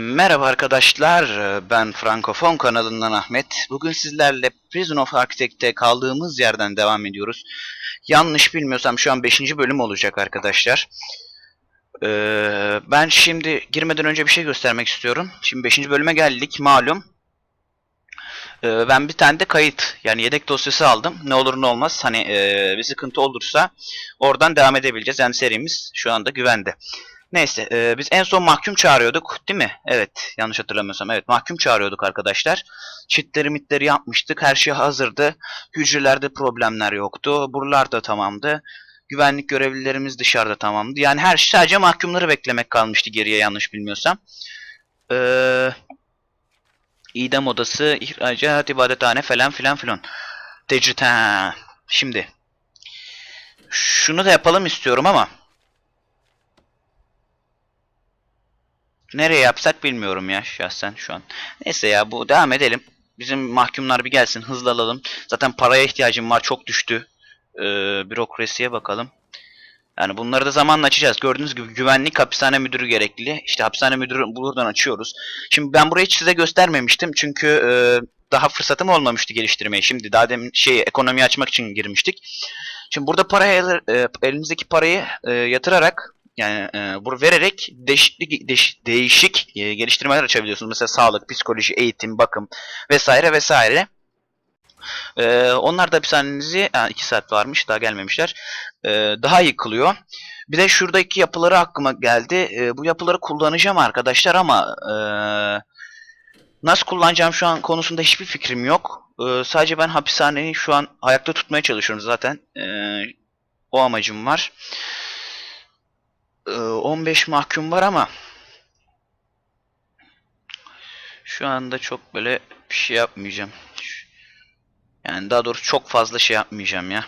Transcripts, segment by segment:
Merhaba arkadaşlar, ben Frankofon kanalından Ahmet. Bugün sizlerle Prison of Architect'te kaldığımız yerden devam ediyoruz. Yanlış bilmiyorsam şu an 5. bölüm olacak arkadaşlar. Ee, ben şimdi girmeden önce bir şey göstermek istiyorum. Şimdi 5. bölüme geldik malum. Ee, ben bir tane de kayıt yani yedek dosyası aldım. Ne olur ne olmaz hani ee, bir sıkıntı olursa oradan devam edebileceğiz. Yani serimiz şu anda güvende. Neyse e, biz en son mahkum çağırıyorduk değil mi? Evet yanlış hatırlamıyorsam evet mahkum çağırıyorduk arkadaşlar. Çitleri mitleri yapmıştık her şey hazırdı. Hücrelerde problemler yoktu. Buralar da tamamdı. Güvenlik görevlilerimiz dışarıda tamamdı. Yani her şey sadece mahkumları beklemek kalmıştı geriye yanlış bilmiyorsam. Ee, idam odası, ihracat, ibadethane falan filan filan. Tecrit. Şimdi. Şunu da yapalım istiyorum ama. Nereye yapsak bilmiyorum ya şahsen şu an. Neyse ya bu devam edelim. Bizim mahkumlar bir gelsin hızlı alalım. Zaten paraya ihtiyacım var çok düştü. Ee, bürokrasiye bakalım. Yani bunları da zamanla açacağız. Gördüğünüz gibi güvenlik hapishane müdürü gerekli. İşte hapishane müdürü buradan açıyoruz. Şimdi ben burayı hiç size göstermemiştim. Çünkü e, daha fırsatım olmamıştı geliştirmeye. Şimdi daha demin şey ekonomi açmak için girmiştik. Şimdi burada parayı e, elinizdeki parayı e, yatırarak yani e, bunu vererek değişik, değiş, değişik e, geliştirmeler açabiliyorsunuz. Mesela sağlık, psikoloji, eğitim, bakım vesaire vesaire. E, onlar da hapishanenizi, yani 2 saat varmış daha gelmemişler. E, daha iyi kılıyor. Bir de şuradaki yapıları aklıma geldi. E, bu yapıları kullanacağım arkadaşlar ama e, nasıl kullanacağım şu an konusunda hiçbir fikrim yok. E, sadece ben hapishaneyi şu an ayakta tutmaya çalışıyorum zaten. E, o amacım var. 15 mahkum var ama şu anda çok böyle bir şey yapmayacağım. Yani daha doğrusu çok fazla şey yapmayacağım ya.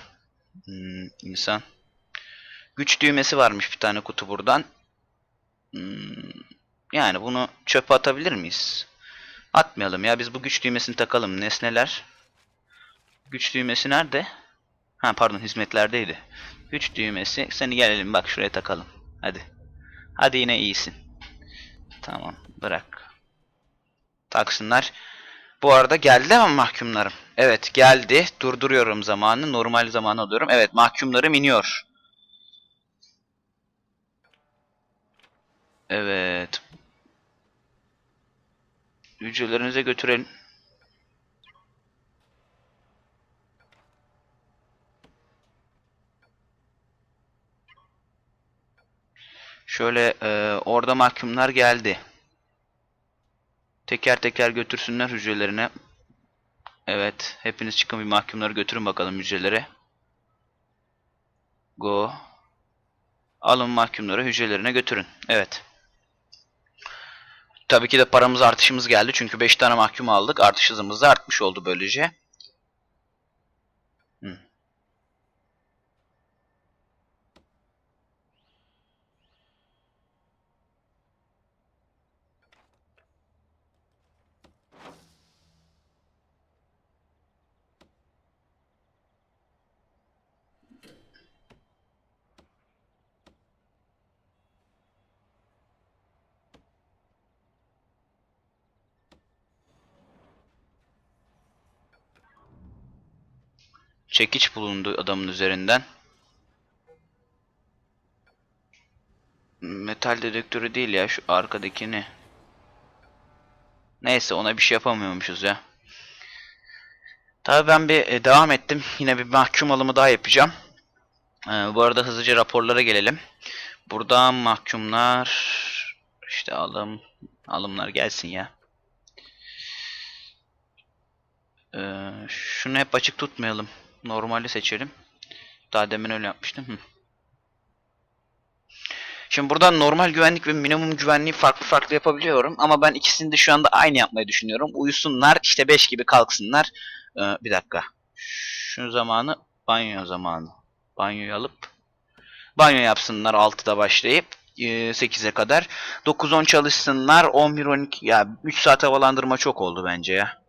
Hmm, insan. Güç düğmesi varmış bir tane kutu buradan. Hmm, yani bunu çöpe atabilir miyiz? Atmayalım ya biz bu güç düğmesini takalım. Nesneler. Güç düğmesi nerede? Ha pardon hizmetlerdeydi. Güç düğmesi. Seni gelelim bak şuraya takalım. Hadi. Hadi yine iyisin. Tamam bırak. Taksınlar. Bu arada geldi mi mahkumlarım? Evet geldi. Durduruyorum zamanı. Normal zaman alıyorum. Evet mahkumlarım iniyor. Evet. Hücrelerinize götürelim. Şöyle e, orada mahkumlar geldi. Teker teker götürsünler hücrelerine. Evet. Hepiniz çıkın bir mahkumları götürün bakalım hücrelere. Go. Alın mahkumları hücrelerine götürün. Evet. Tabii ki de paramız artışımız geldi. Çünkü 5 tane mahkum aldık. Artış hızımız da artmış oldu böylece. Çekiç bulundu adamın üzerinden. Metal dedektörü değil ya şu arkadakini. Neyse ona bir şey yapamıyormuşuz ya. Tabii ben bir e, devam ettim. Yine bir mahkum alımı daha yapacağım. Ee, bu arada hızlıca raporlara gelelim. Buradan mahkumlar işte alım alımlar gelsin ya. Ee, şunu hep açık tutmayalım. Normali seçelim. Daha demin öyle yapmıştım. Şimdi buradan normal güvenlik ve minimum güvenliği farklı farklı yapabiliyorum. Ama ben ikisini de şu anda aynı yapmayı düşünüyorum. Uyusunlar işte 5 gibi kalksınlar. Ee, bir dakika. Şu zamanı banyo zamanı. Banyoyu alıp banyo yapsınlar 6'da başlayıp 8'e kadar. 9-10 çalışsınlar. 11-12 ya 3 saat havalandırma çok oldu bence ya.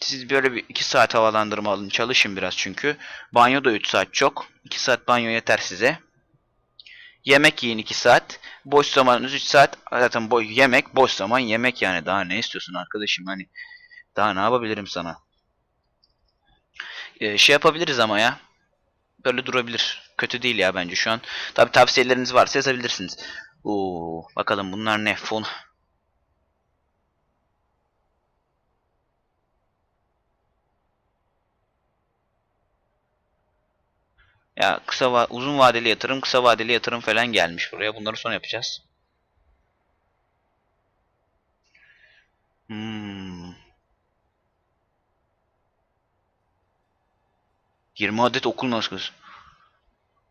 Siz böyle bir 2 saat havalandırma alın. Çalışın biraz çünkü. Banyo da 3 saat çok. 2 saat banyo yeter size. Yemek yiyin 2 saat. Boş zamanınız 3 saat. Zaten boy yemek, boş zaman yemek yani. Daha ne istiyorsun arkadaşım hani? Daha ne yapabilirim sana? Ee, şey yapabiliriz ama ya. Böyle durabilir. Kötü değil ya bence şu an. Tabi tavsiyeleriniz varsa yazabilirsiniz. Oo, bakalım bunlar ne? Fon. Ya kısa va uzun vadeli yatırım, kısa vadeli yatırım falan gelmiş buraya. Bunları sonra yapacağız. Hmm. 20 adet okul maskesi.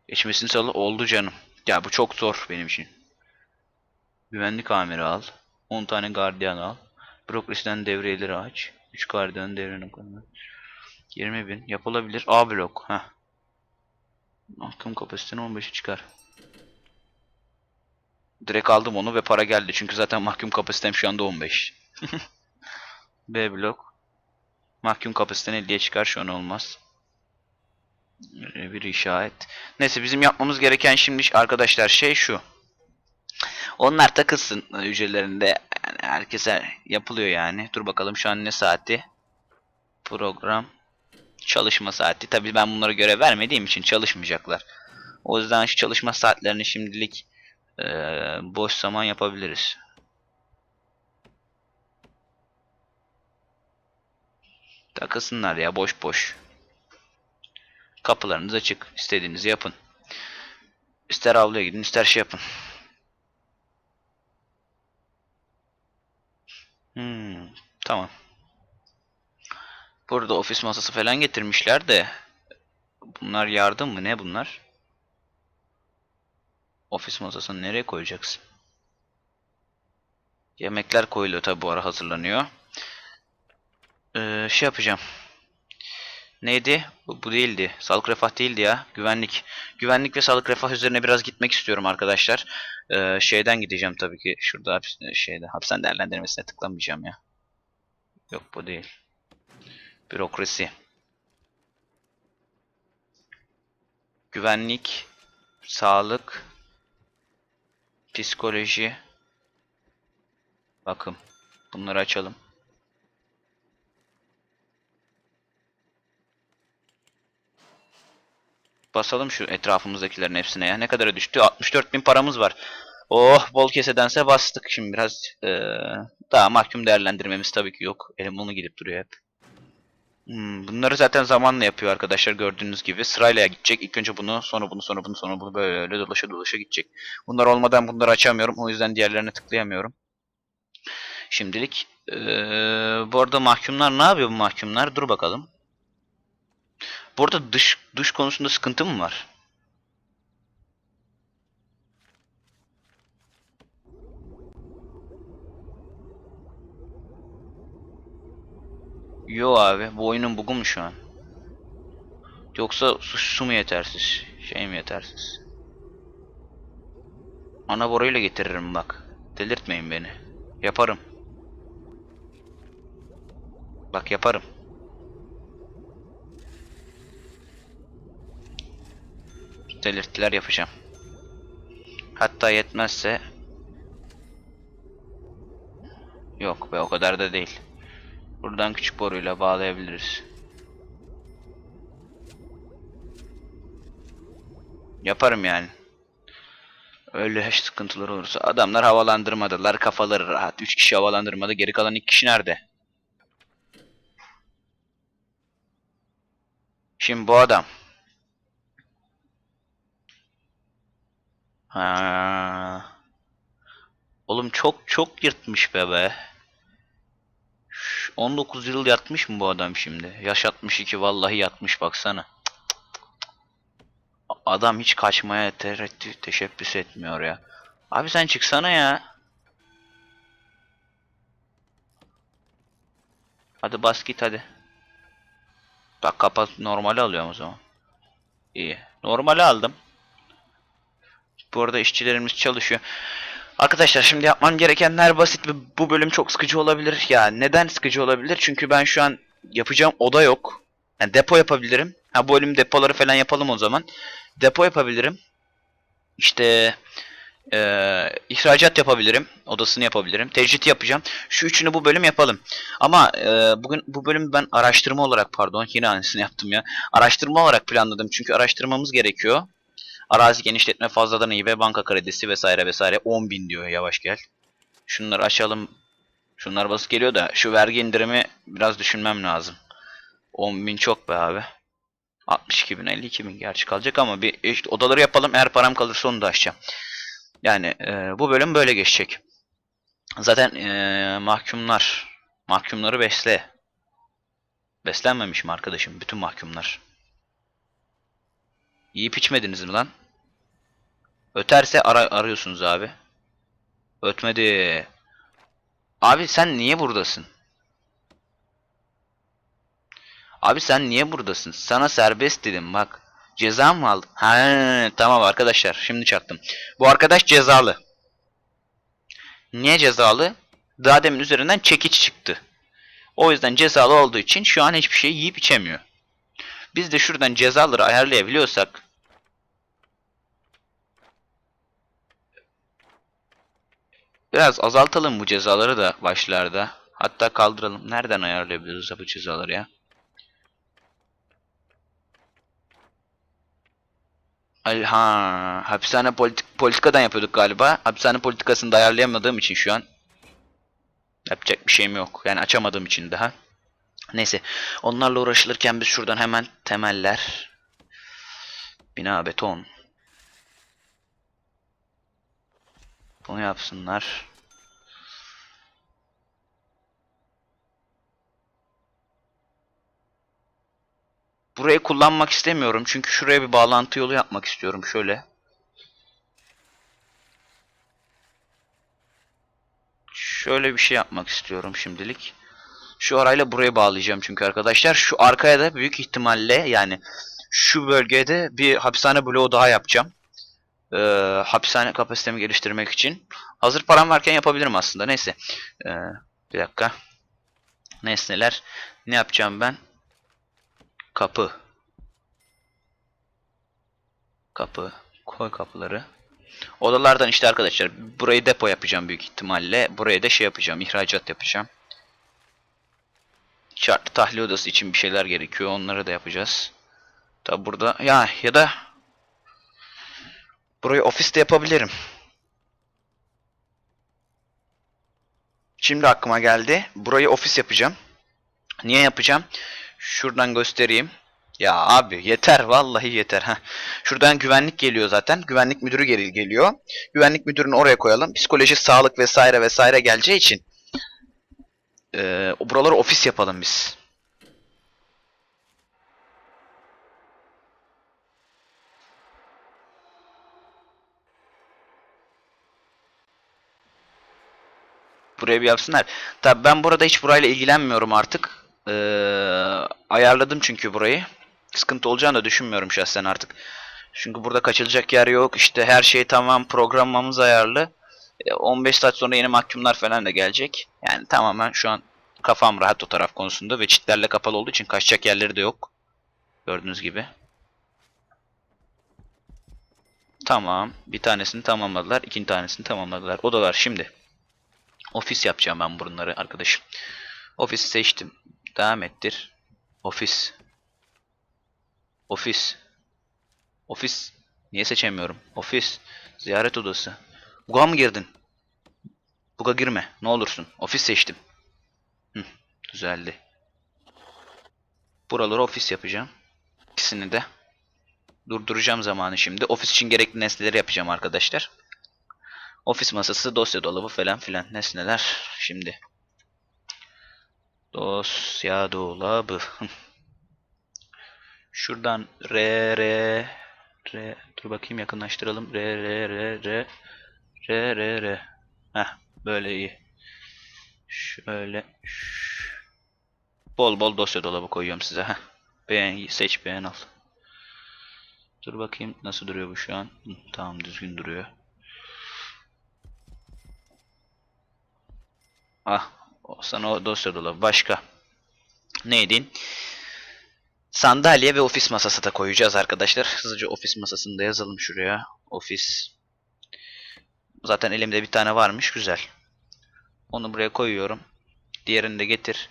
Geçmesini sağla oldu canım. Ya bu çok zor benim için. Güvenlik amiri al. 10 tane gardiyan al. Bürokrasiden devreleri aç. 3 gardiyan devreni kullan. 20 bin. Yapılabilir. A blok. Heh. Mahkum kapasiteni 15'i çıkar. Direkt aldım onu ve para geldi. Çünkü zaten mahkum kapasitem şu anda 15. B blok. Mahkum kapasiteni 50'ye çıkar. Şu an olmaz. Bir işaret. Neyse bizim yapmamız gereken şimdi arkadaşlar şey şu. Onlar takılsın hücrelerinde. Yani herkese yapılıyor yani. Dur bakalım şu an ne saati? Program çalışma saati. Tabii ben bunlara görev vermediğim için çalışmayacaklar. O yüzden şu çalışma saatlerini şimdilik eee, boş zaman yapabiliriz. Takılsınlar ya boş boş. Kapılarınız açık. İstediğinizi yapın. İster avluya gidin ister şey yapın. Hmm, tamam. Burada ofis masası falan getirmişler de bunlar yardım mı ne bunlar? Ofis masasını nereye koyacaksın? Yemekler koyuluyor tabi bu ara hazırlanıyor. Ee, şey yapacağım. Neydi? Bu, bu değildi. Sağlık refah değildi ya. Güvenlik. Güvenlik ve sağlık refah üzerine biraz gitmek istiyorum arkadaşlar. Ee, şeyden gideceğim tabii ki. Şurada hapis, şeyde hapisten değerlendirmesine tıklamayacağım ya. Yok bu değil. Bürokrasi. Güvenlik, sağlık, psikoloji, bakım. Bunları açalım. Basalım şu etrafımızdakilerin hepsine ya. Ne kadara düştü? 64 bin paramız var. Oh bol kesedense bastık. Şimdi biraz eee, daha mahkum değerlendirmemiz tabii ki yok. Elim bunu gidip duruyor hep. Hmm, bunları zaten zamanla yapıyor arkadaşlar gördüğünüz gibi. Sırayla gidecek. İlk önce bunu, sonra bunu, sonra bunu, sonra bunu böyle dolaşa dolaşa gidecek. Bunlar olmadan bunları açamıyorum. O yüzden diğerlerine tıklayamıyorum. Şimdilik. Ee, bu arada mahkumlar ne yapıyor bu mahkumlar? Dur bakalım. Burada dış dış konusunda sıkıntı mı var? Yo abi bu oyunun bugu mu şu an? Yoksa su, su mu yetersiz? Şey mi yetersiz? Ana boruyla getiririm bak. Delirtmeyin beni. Yaparım. Bak yaparım. Delirttiler yapacağım. Hatta yetmezse Yok be o kadar da değil. Buradan küçük boruyla bağlayabiliriz. Yaparım yani. Öyle hiç sıkıntılar olursa. Adamlar havalandırmadılar. Kafaları rahat. 3 kişi havalandırmadı. Geri kalan 2 kişi nerede? Şimdi bu adam. Ha. Oğlum çok çok yırtmış be be. Şş, 19 yıl yatmış mı bu adam şimdi? Yaş 62 vallahi yatmış baksana. Adam hiç kaçmaya tereddüt teşebbüs etmiyor ya. Abi sen çıksana ya. Hadi bas git hadi. Bak kapat normali alıyorum o zaman. İyi. Normali aldım. Bu arada işçilerimiz çalışıyor. Arkadaşlar şimdi yapmam gerekenler basit ve bu bölüm çok sıkıcı olabilir. Ya neden sıkıcı olabilir? Çünkü ben şu an yapacağım oda yok. Yani depo yapabilirim. Ha bu bölüm depoları falan yapalım o zaman. Depo yapabilirim. işte eee, ihracat yapabilirim. Odasını yapabilirim. Tecrit yapacağım. Şu üçünü bu bölüm yapalım. Ama eee, bugün bu bölümü ben araştırma olarak pardon yine aynısını yaptım ya. Araştırma olarak planladım. Çünkü araştırmamız gerekiyor. Arazi genişletme fazladan ve banka kredisi vesaire vesaire 10.000 diyor yavaş gel. Şunları açalım. Şunlar basit geliyor da şu vergi indirimi biraz düşünmem lazım. 10.000 çok be abi. 62 bin 52 bin gerçi kalacak ama bir işte odaları yapalım eğer param kalırsa onu da açacağım. Yani e, bu bölüm böyle geçecek. Zaten e, mahkumlar mahkumları besle. Beslenmemiş mi arkadaşım bütün mahkumlar? Yiyip içmediniz mi lan? Öterse ara arıyorsunuz abi. Ötmedi. Abi sen niye buradasın? Abi sen niye buradasın? Sana serbest dedim bak. Ceza mı aldın? Ha, tamam arkadaşlar şimdi çaktım. Bu arkadaş cezalı. Niye cezalı? Daha demin üzerinden çekiç çıktı. O yüzden cezalı olduğu için şu an hiçbir şey yiyip içemiyor. Biz de şuradan cezaları ayarlayabiliyorsak biraz azaltalım bu cezaları da başlarda. Hatta kaldıralım. Nereden ayarlayabiliriz bu cezaları ya? Ha, hapishane politik politikadan yapıyorduk galiba. Hapishane politikasını da ayarlayamadığım için şu an yapacak bir şeyim yok. Yani açamadığım için daha. Neyse. Onlarla uğraşılırken biz şuradan hemen temeller. Bina beton. Bunu yapsınlar. Burayı kullanmak istemiyorum. Çünkü şuraya bir bağlantı yolu yapmak istiyorum. Şöyle. Şöyle bir şey yapmak istiyorum şimdilik. Şu arayla buraya bağlayacağım çünkü arkadaşlar. Şu arkaya da büyük ihtimalle yani şu bölgede bir hapishane bloğu daha yapacağım. Ee, hapishane kapasitemi geliştirmek için. Hazır param varken yapabilirim aslında. Neyse. Ee, bir dakika. Nesneler. Ne yapacağım ben? Kapı. Kapı. Koy kapıları. Odalardan işte arkadaşlar burayı depo yapacağım büyük ihtimalle. Buraya da şey yapacağım. ihracat yapacağım. Şartlı tahliye odası için bir şeyler gerekiyor. Onları da yapacağız. Tabi burada ya ya da burayı ofiste yapabilirim. Şimdi aklıma geldi. Burayı ofis yapacağım. Niye yapacağım? Şuradan göstereyim. Ya abi yeter vallahi yeter. Heh. Şuradan güvenlik geliyor zaten. Güvenlik müdürü geri geliyor. Güvenlik müdürünü oraya koyalım. Psikoloji, sağlık vesaire vesaire geleceği için eee buraları ofis yapalım biz. Buraya bir yapsınlar. Tabi ben burada hiç burayla ilgilenmiyorum artık. Ee, ayarladım çünkü burayı. Sıkıntı olacağını da düşünmüyorum şahsen artık. Çünkü burada kaçılacak yer yok. İşte her şey tamam. Programımız ayarlı. E, 15 saat sonra yeni mahkumlar falan da gelecek. Yani tamamen şu an kafam rahat o taraf konusunda ve çitlerle kapalı olduğu için kaçacak yerleri de yok. Gördüğünüz gibi. Tamam. Bir tanesini tamamladılar. ikinci tanesini tamamladılar. Odalar şimdi. Ofis yapacağım ben bunları arkadaşım. Ofis seçtim. Devam ettir. Ofis. Ofis. Ofis. Niye seçemiyorum? Ofis. Ziyaret odası. Buga mı girdin? Buga girme. Ne olursun. Ofis seçtim. Hı, düzeldi. Buraları ofis yapacağım. İkisini de. Durduracağım zamanı şimdi. Ofis için gerekli nesneleri yapacağım arkadaşlar. Ofis masası, dosya dolabı falan filan nesneler. Şimdi. Dosya dolabı. Şuradan R R R dur bakayım yakınlaştıralım. R R R R R R R. Heh böyle iyi. Şöyle Şş. bol bol dosya dolabı koyuyorum size. Heh. Beğen seç beğen al. Dur bakayım nasıl duruyor bu şu an. Hı, tamam düzgün duruyor. Ah sana o dosya dolabı. Başka. Neydi? Sandalye ve ofis masası da koyacağız arkadaşlar. Hızlıca ofis masasını da yazalım şuraya. Ofis. Zaten elimde bir tane varmış. Güzel. Onu buraya koyuyorum. Diğerini de getir.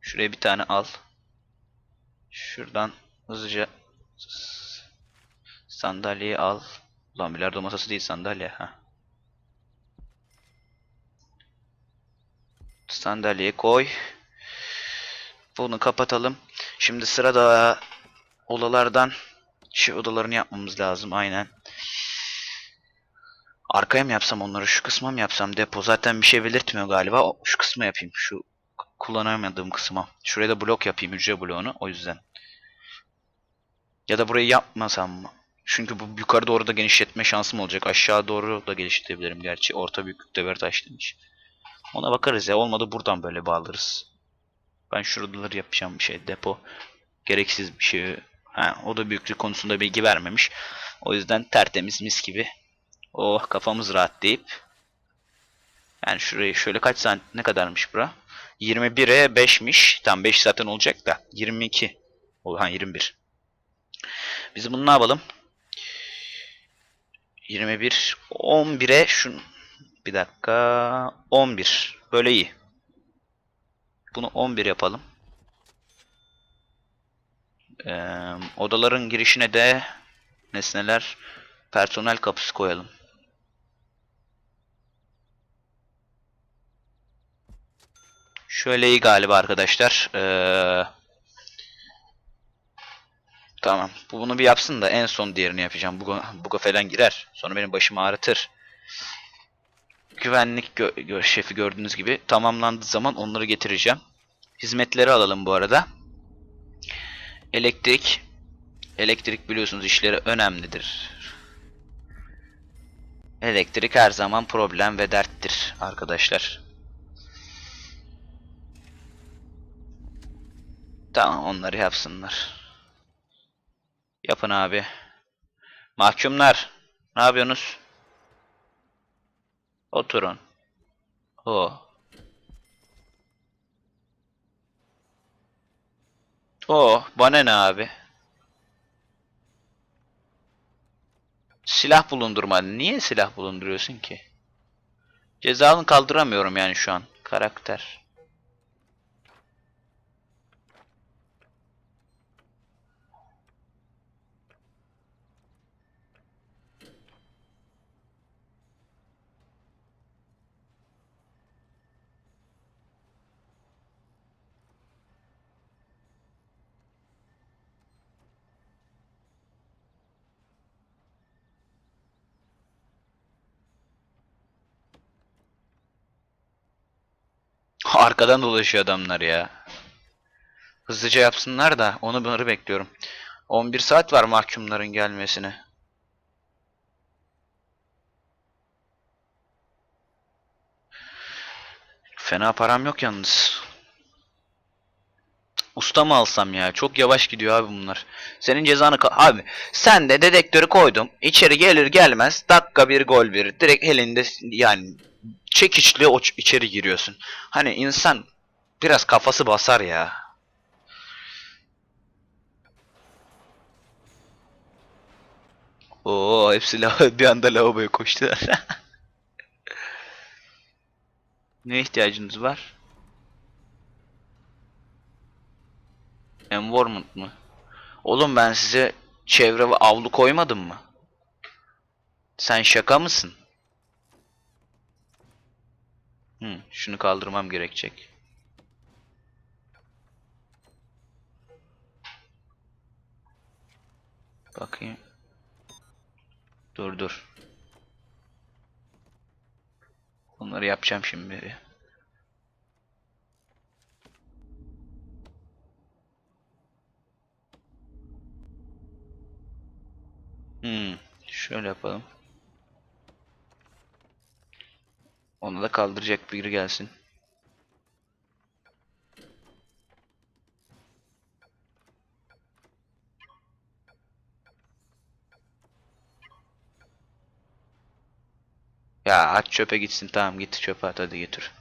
Şuraya bir tane al. Şuradan hızlıca sandalyeyi al. Ulan bilardo masası değil sandalye. Ha. Sandalyeyi koy. Bunu kapatalım. Şimdi sırada odalardan şey odalarını yapmamız lazım. Aynen. Arkaya mı yapsam onları? Şu kısma mı yapsam? Depo zaten bir şey belirtmiyor galiba. Şu kısmı yapayım. Şu kullanamadığım kısma. Şuraya da blok yapayım. Hücre bloğunu. O yüzden. Ya da burayı yapmasam mı? Çünkü bu yukarı doğru da genişletme şansım olacak. Aşağı doğru da genişletebilirim gerçi. Orta büyüklükte bir taş demiş. Ona bakarız ya. Olmadı buradan böyle bağlarız. Ben şuradaları yapacağım bir şey. Depo. Gereksiz bir şey. Ha, o da büyüklük konusunda bilgi vermemiş. O yüzden tertemiz mis gibi. Oh kafamız rahat deyip. Yani şurayı şöyle kaç sant ne kadarmış bura? 21'e 5'miş. Tam 5 zaten olacak da. 22. O ha 21. Biz bunu ne yapalım? 21 11'e şun bir dakika 11. Böyle iyi. Bunu 11 yapalım. Ee, odaların girişine de nesneler personel kapısı koyalım. Şöyle iyi galiba arkadaşlar. Ee, tamam. Bu bunu bir yapsın da en son diğerini yapacağım. Buga, buga falan girer. Sonra benim başımı ağrıtır. Güvenlik gö gö- şefi gördüğünüz gibi tamamlandığı zaman onları getireceğim. Hizmetleri alalım bu arada. Elektrik. Elektrik biliyorsunuz işleri önemlidir. Elektrik her zaman problem ve derttir arkadaşlar. Tamam onları yapsınlar. Yapın abi. Mahkumlar. Ne yapıyorsunuz? Oturun. O. O. Bana ne abi? Silah bulundurma. Niye silah bulunduruyorsun ki? Cezanı kaldıramıyorum yani şu an. Karakter. Arkadan dolaşıyor adamlar ya. Hızlıca yapsınlar da onu bunları bekliyorum. 11 saat var mahkumların gelmesine. Fena param yok yalnız. Usta mı alsam ya? Çok yavaş gidiyor abi bunlar. Senin cezanı... Abi sen de dedektörü koydum. İçeri gelir gelmez dakika bir gol bir. Direkt elinde yani çekiçli o içeri giriyorsun. Hani insan biraz kafası basar ya. Oo hepsi bir anda lavaboya koştular. ne ihtiyacınız var? Environment mı? Oğlum ben size çevre ve avlu koymadım mı? Sen şaka mısın? Hı, şunu kaldırmam gerekecek. Bakayım. Dur dur. Bunları yapacağım şimdi. Hmm, şöyle yapalım. Onu da kaldıracak biri gelsin. Ya at çöpe gitsin tamam git çöpe at hadi götür.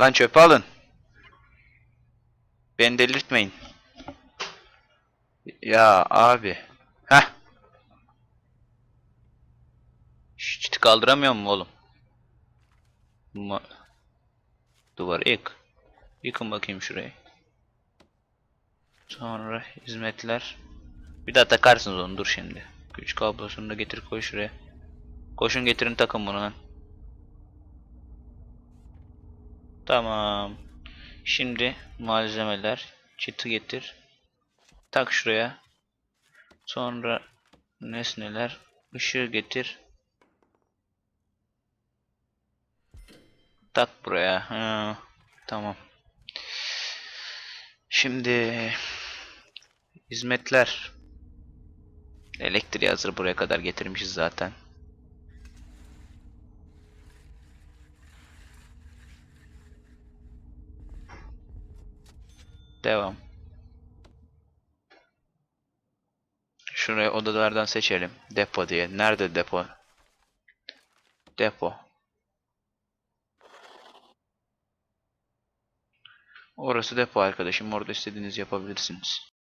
Lan çöpe alın. Beni delirtmeyin. Ya abi. Heh. Şu çiti kaldıramıyor mu oğlum? Ma Duvarı yık. Yıkın bakayım şurayı. Sonra hizmetler. Bir daha takarsınız onu dur şimdi. Güç kablosunu da getir koy şuraya. Koşun getirin takın bunu lan. Tamam. Şimdi malzemeler. Çiti getir. Tak şuraya. Sonra nesneler. ışığı getir. Tak buraya. Ha, tamam. Şimdi hizmetler. Elektriği hazır buraya kadar getirmişiz zaten. Devam. Şuraya odalardan seçelim. Depo diye. Nerede depo? Depo. Orası depo arkadaşım. Orada istediğinizi yapabilirsiniz.